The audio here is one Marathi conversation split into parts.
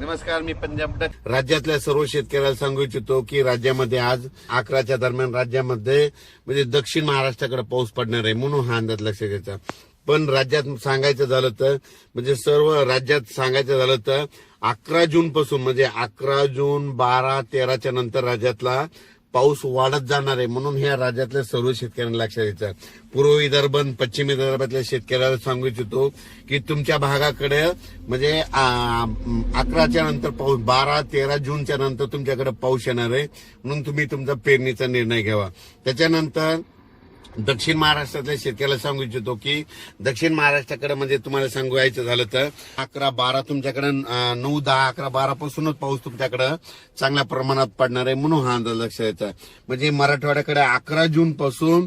नमस्कार मी पंजाब राज्यातल्या सर्व शेतकऱ्याला सांगू इच्छितो की राज्यामध्ये आज अकराच्या दरम्यान राज्यामध्ये म्हणजे दक्षिण महाराष्ट्राकडे पाऊस पडणार आहे म्हणून हा अंदाज लक्ष घ्यायचा पण राज्यात सांगायचं झालं तर म्हणजे सर्व राज्यात सांगायचं झालं तर अकरा जून पासून म्हणजे अकरा जून बारा तेराच्या नंतर राज्यातला पाऊस वाढत जाणार आहे म्हणून ह्या राज्यातल्या सर्व शेतकऱ्यांना लक्षात घ्यायचं पूर्व विदर्भ पश्चिम विदर्भातल्या शेतकऱ्याला सांगू इच्छितो की तुमच्या भागाकडे म्हणजे अकराच्या नंतर पाऊस बारा तेरा जूनच्या नंतर तुमच्याकडे पाऊस येणार आहे. म्हणून तुम्ही तुमचा पेरणीचा निर्णय घ्यावा. त्याच्यानंतर दक्षिण महाराष्ट्रातल्या शेतकऱ्याला सांगू इच्छितो की दक्षिण महाराष्ट्राकडे म्हणजे तुम्हाला सांगायचं झालं तर अकरा बारा तुमच्याकडे नऊ दहा अकरा बारा पासूनच पाऊस तुमच्याकडे चांगल्या प्रमाणात पडणार आहे म्हणून हा अंदाज लक्षात येतं. म्हणजे मराठवाड्याकडे अकरा जून पासून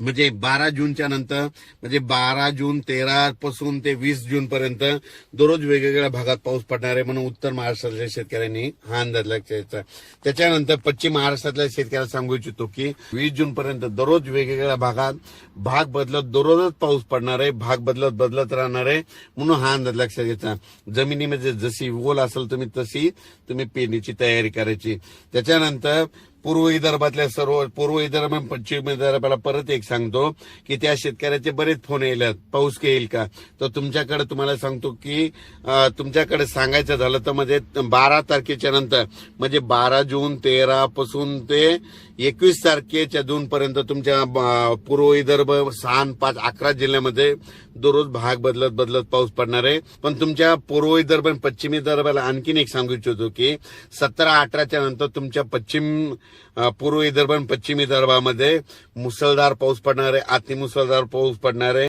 म्हणजे बारा जूनच्या नंतर म्हणजे बारा जून तेरा पासून ते वीस जून पर्यंत दररोज वेगवेगळ्या भागात पाऊस पडणार आहे म्हणून उत्तर महाराष्ट्रातल्या शेतकऱ्यांनी हा अंदाज लक्षायचा त्याच्यानंतर पश्चिम महाराष्ट्रातल्या शेतकऱ्याला सांगू इच्छितो की वीस जून पर्यंत दररोज वेगवेगळ्या भागात भाग बदलत दररोजच पाऊस पडणार आहे भाग बदलत बदलत राहणार आहे म्हणून हा अंदाज लक्षात घ्यायचा जमिनीमध्ये जशी ओल असेल तुम्ही तशी तुम्ही पेरणीची तयारी करायची. त्याच्यानंतर पूर्व विदर्भातल्या सर्व पूर्व विदर्भ पश्चिम विदर्भाला परत एक सांगतो की त्या शेतकऱ्याचे बरेच फोन येईल पाऊस येईल का? तर तुमच्याकडे तुम्हाला सांगतो की तुमच्याकडे सांगायचं झालं तर म्हणजे बारा तारखेच्या नंतर म्हणजे बारा जून तेरा पासून ते एकवीस तारखेच्या जून पर्यंत तुमच्या पूर्व विदर्भ सहा पाच अकरा जिल्ह्यामध्ये दररोज भाग बदलत बदलत पाऊस पडणार आहे. पण तुमच्या पूर्व विदर्भ आणि पश्चिम विदर्भाला आणखीन एक सांगू इच्छितो की सतरा अठराच्या नंतर तुमच्या पश्चिम पूर्व विदर्भ आणि पश्चिम विदर्भामध्ये मुसळधार पाऊस पडणार आहे अतिमुसळधार पाऊस पडणार. आहे